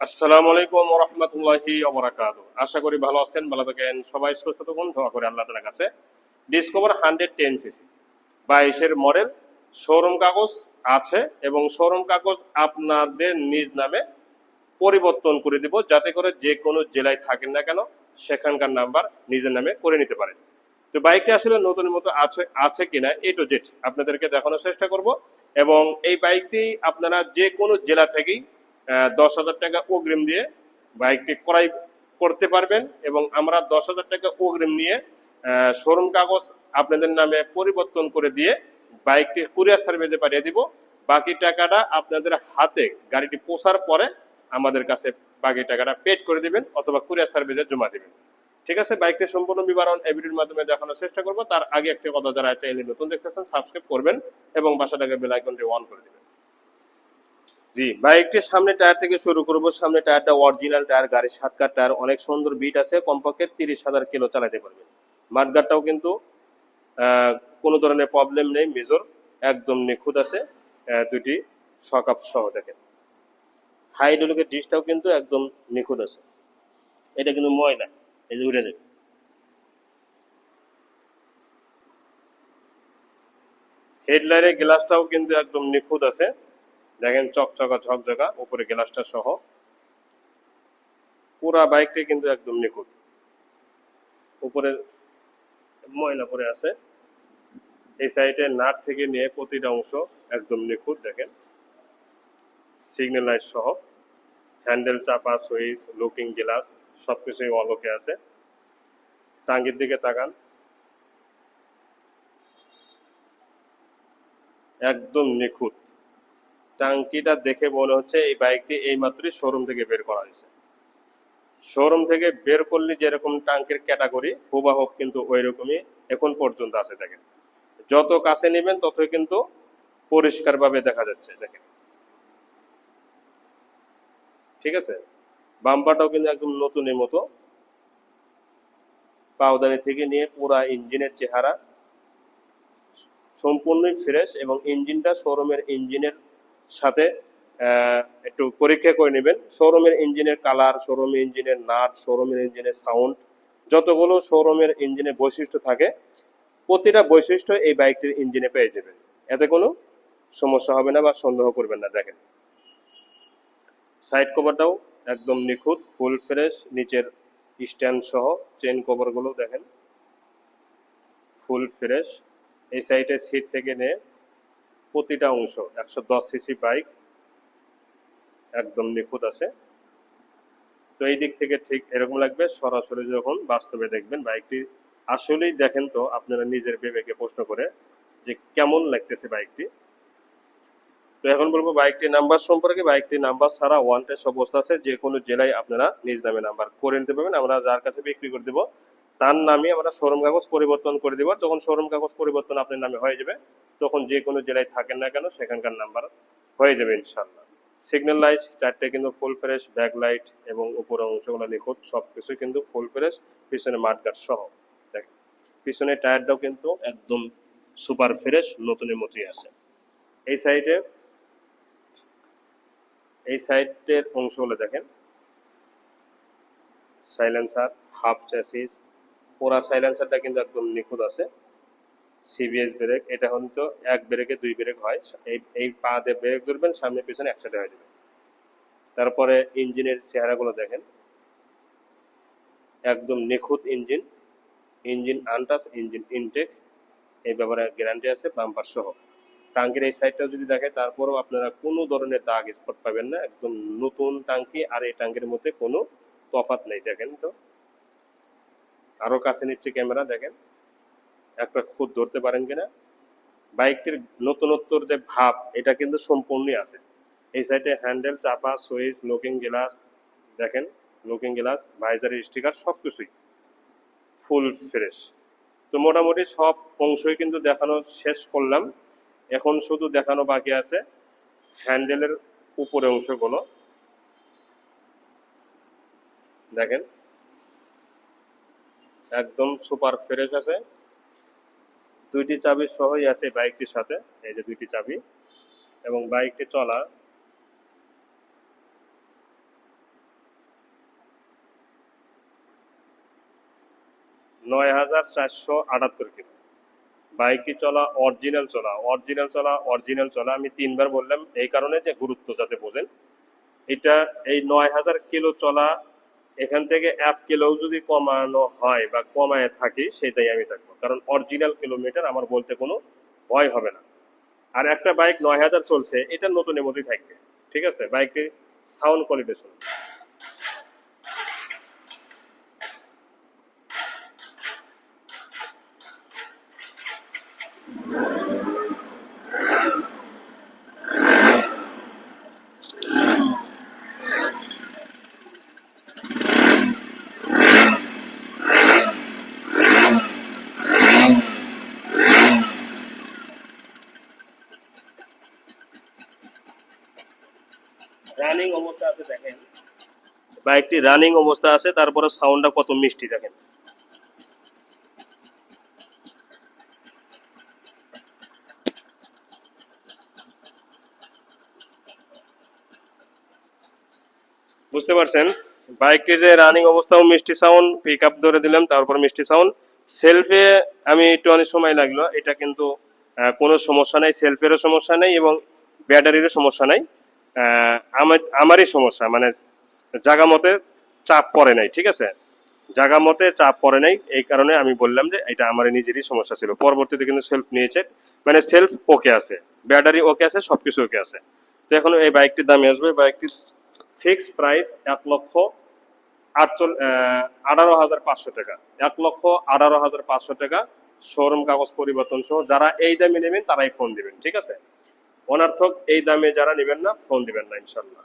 আসসালামু আলাইকুম রহমতুল্লাহি ওবরাকাত। আশা করি ভালো আছেন, ভালো থাকেন। সবাই সুস্থ থাকুন, দোয়া করে আল্লাহ তালার কাছে। ডিসকভার হান্ড্রেড টেন সিসি বাইশের মডেল শোরুম কাগজ আছে এবং শোরুম কাগজ আপনাদের নিজ নামে পরিবর্তন করে দিব, যাতে করে যে কোনো জেলায় থাকেন না কেন, সেখানকার নাম্বার নিজের নামে করে নিতে পারেন। তো বাইকটি আসলে নতুন মতো আছে আছে কিনা এ টু জেড আপনাদেরকে দেখানোর চেষ্টা করব এবং এই বাইকটি আপনারা যে কোনো জেলা থেকেই দশ হাজার টাকা অগ্রিম দিয়ে বাইকটি ক্রয় করতে পারবেন এবং আমরা দশ হাজার টাকা অগ্রিম নিয়ে শোরুম কাগজ আপনাদের নামে পরিবর্তন করে দিয়ে বাইকটি কুরিয়ার সার্ভিসে পাঠিয়ে দিব। বাকি টাকাটা আপনাদের হাতে গাড়িটি পৌঁছার পরে আমাদের কাছে বাকি টাকাটা পেড করে দিবেন অথবা কুরিয়ার সার্ভিসে জমা দিবেন। ঠিক আছে, বাইকটি সম্পূর্ণ বিবরণ এই ভিডিওর মাধ্যমে দেখানোর চেষ্টা করব। তার আগে একটি কথা যারা চাইলে নতুন দেখতেছেন সাবস্ক্রাইব করবেন এবং বাসাটাকে বেল আইকনটি অন করে দিবেন। জি বাইকটির সামনে টায়ার থেকে শুরু করব। সামনে টায়ারটা অরিজিনাল টায়ার, গাড়ির সাতকার টায়ার, অনেক সুন্দর বিট আছে। কমপক্ষে তিরিশ হাজার কিলো চালাতে পারবেন মাঠগাটটাও কিন্তু কোনো ধরনের প্রবলেম নেই মেজর একদম নিখুঁত আছে। দুটি সকাপ সহ দেখেন। হাইড্রোলিকের ডিশটাও কিন্তু একদম নিখুঁত আছে। এটা কিন্তু ময়লা, এই যে উড়ে যাবে। হেডলাইটের গ্লাসটাও কিন্তু একদম নিখুঁত আছে। দেখেন চকচকা, ঝকঝকা, উপরে গ্লাসটা সহ। পুরা বাইকটি কিন্তু একদম নিখুঁত। উপরে ময়লা পরে আছে। এই সাইডে নাট থেকে নিয়ে প্রতিটা অংশ একদম নিখুঁত, দেখেন। সিগন্যাল লাইট সহ। হ্যান্ডেল, চাপা, সুইচ, লুকিং গ্লাস সব সবকিছুই অলোকে আছে। টাঙ্গির দিকে তাকান। একদম নিখুঁত। টাঙ্কিটা দেখে মনে হচ্ছে এই বাইকটি এই মাত্রই শোরুম থেকে বের করা হয়েছে। শোরুম থেকে বের করলে যেরকম টাঙ্কির ক্যাটাগরি হুবাহ কিন্তু ওই রকমই এখন পর্যন্ত আছে, দেখেন। যত কাছে নেবেন ততই কিন্তু পরিষ্কারভাবে দেখা যাচ্ছে, দেখেন। ঠিক আছে? বাম্পারটাও কিন্তু একদম নতুনের মতো। পাওদানি থেকে নিয়ে পুরা ইঞ্জিনের চেহারা, সম্পূর্ণই ফ্রেশ এবং ইঞ্জিনটা শোরুমের ইঞ্জিনের সাথে একটু পরীক্ষা করে নেবেন। শোরুমের ইঞ্জিনের কালার, শোরুমের ইঞ্জিনের নাট, শোরুমের ইঞ্জিনের সাউন্ড, যতগুলো শোরুমের ইঞ্জিনের বৈশিষ্ট্য থাকে, প্রতিটা বৈশিষ্ট্য এই বাইকটির ইঞ্জিনে পেয়ে যাবেন। এতে কোনো সমস্যা হবে না বা সন্দেহ করবেন না, দেখেন। সাইড কভারটাও একদম নিখুঁত, ফুল ফ্রেশ, নিচের স্ট্যান্ড সহ চেন কভারগুলো দেখেন। ফুল ফ্রেশ, এই সাইডে সিট থেকে নিয়ে প্রতিটা অংশ, একশো দশ সিসি বাইক একদম নিখুঁত আছে। তো এই দিক থেকে ঠিক এরকম লাগবে, সরাসরি যখন বাস্তবে দেখবেন বাইকটি, আসলেই দেখেন তো আপনারা নিজের বিবেকে প্রশ্ন করে যে কেমন লাগতেছে বাইকটি। তো এখন বলব বাইকটির নাম্বার সম্পর্কে, বাইকটির নাম্বার ছাড়া ওয়ান টেস্ট অবস্থা আছে, যে কোনো জেলায় আপনারা নিজ নামে নাম্বার করে নিতে পারবেন। আমরা যার কাছে বিক্রি করে দেবো তার নামে আমরা শোরুম কাগজ পরিবর্তন করে দিব। যখন শোরুম কাগজ পরিবর্তন আপনার নামে হয়ে যাবে, তখন যে কোনো জেলায় থাকেন না কেন, সেখানকার নাম্বার হয়ে যাবে ইনশাল্লাহ সিগন্যাল লাইট চারটে কিন্তু ফুল ফ্রেশ ব্যাক লাইট এবং উপরের অংশগুলো নিখুঁত সব কিছুই কিন্তু ফুল ফ্রেশ পিছনে মাঠগাট সহ। দেখেন, পিছনে টায়ারটাও কিন্তু একদম সুপার ফ্রেশ নতুনের মতোই আছে। এই সাইডে এই সাইডের অংশগুলো দেখেন। সাইলেন্সার হাফ চ্যাসিস পুরা সাইলেন্সারটা কিন্তু একদম নিখুঁত আছে। সিবিএস ব্রেক এটা হয়তো এক ব্রেকে দুই ব্রেক হয়। এই এই পা দিয়ে ব্রেক ধরবেন, সামনে পিছনে একসাথে হয়ে যাবে। তারপরে ইঞ্জিনের চেহারাগুলো দেখেন। একদম নিখুঁত engine. Engine untouched engine intact এই ব্যাপারে গ্যারান্টি আছে বাম্পার সহ। টাঙ্কির এই সাইডটা যদি দেখে তারপরেও আপনারা কোনো ধরনের দাগ স্পট পাবেন না। একদম নতুন টাঙ্কি আর এই টাঙ্কির মধ্যে কোনো তফাৎ নেই। দেখেন তো। আরও কাছে নিচ্ছে ক্যামেরা, দেখেন। একটা খুদ ধরতে পারেন কিনা। বাইকটির নতুনত্বর যে ভাব, এটা কিন্তু সম্পূর্ণই আছে। এই সাইডে হ্যান্ডেল চাপা সুইচ লুকিং গ্লাস দেখেন লুকিং গ্লাস ভাইজারের স্টিকার সব কিছুই ফুল ফ্রেশ তো মোটামুটি সব অংশই কিন্তু দেখানো শেষ করলাম। এখন শুধু দেখানো বাকি আছে হ্যান্ডেলের উপরে অংশগুলো। দেখেন একদম সুপার ফ্রেশ আছে। দুইটি চাবি সহই আছে বাইকটির সাথে, এই যে দুইটি চাবি। এবং বাইকটি চলা। নয় হাজার চারশো আটাত্তর কিলো। বাইকটি চলা অরিজিনাল চলা অরিজিনাল চলা অরিজিনাল চলা। আমি তিনবার বললাম, এই কারণে যে গুরুত্ব যাতে বোঝেন। এটা এই নয় হাজার কিলো চলা এখান থেকে এক কিলো যদি কমানো হয় বা কমায় থাকি, সেটাই আমি থাকব কারণ অরিজিনাল কিলোমিটার আমার বলতে কোনো ভয় হবে না। আর একটা বাইক নয় হাজার চলছে, এটা নতুনের মতোই থাকবে। ঠিক আছে? বাইকটির সাউন্ড কোয়ালিটি শুনুন। রানিং অবস্থা আছে দেখেন। বাইকটি রানিং অবস্থা আছে, তারপরে সাউন্ডটা কত মিষ্টি দেখেন। বুঝতে পারছেন? বাইকটি যে রানিং অবস্থাও মিষ্টি সাউন্ড পিক আপ ধরে দিলাম, তারপর মিষ্টি সাউন্ড। সেলফে আমি একটু অনেক সময় লাগল, এটা কিন্তু কোনো সমস্যা নাই, সেলফেরও সমস্যা নেই এবং ব্যাটারিরও সমস্যা নাই। আমারই সমস্যা মানে জায়গা মতে চাপ পড়ে নাই, ঠিক আছে? জায়গা মতে চাপ পড়ে নাই, এই কারণে আমি বললাম যে এটা আমার নিজেরই সমস্যা ছিল। পরবর্তীতে কিন্তু সেলফ নিয়েছে মানে সেলফ ওকে আছে ব্যাটারি ওকে আছে, সবকিছু ওকে আছে। তো এখন এই বাইকটির দামে আসবে বাইকটি ফিক্সড প্রাইস এক লক্ষ আটচল আঠারো হাজার পাঁচশো টাকা। এক লক্ষ আঠারো হাজার পাঁচশো টাকা শোরুম কাগজ পরিবর্তন সহ, যারা এই দামে নেবেন তারাই ফোন দিবেন, ঠিক আছে? অনার্থক এই দামে যারা নেবেন না ফোন দিবেন না ইনশাল্লাহ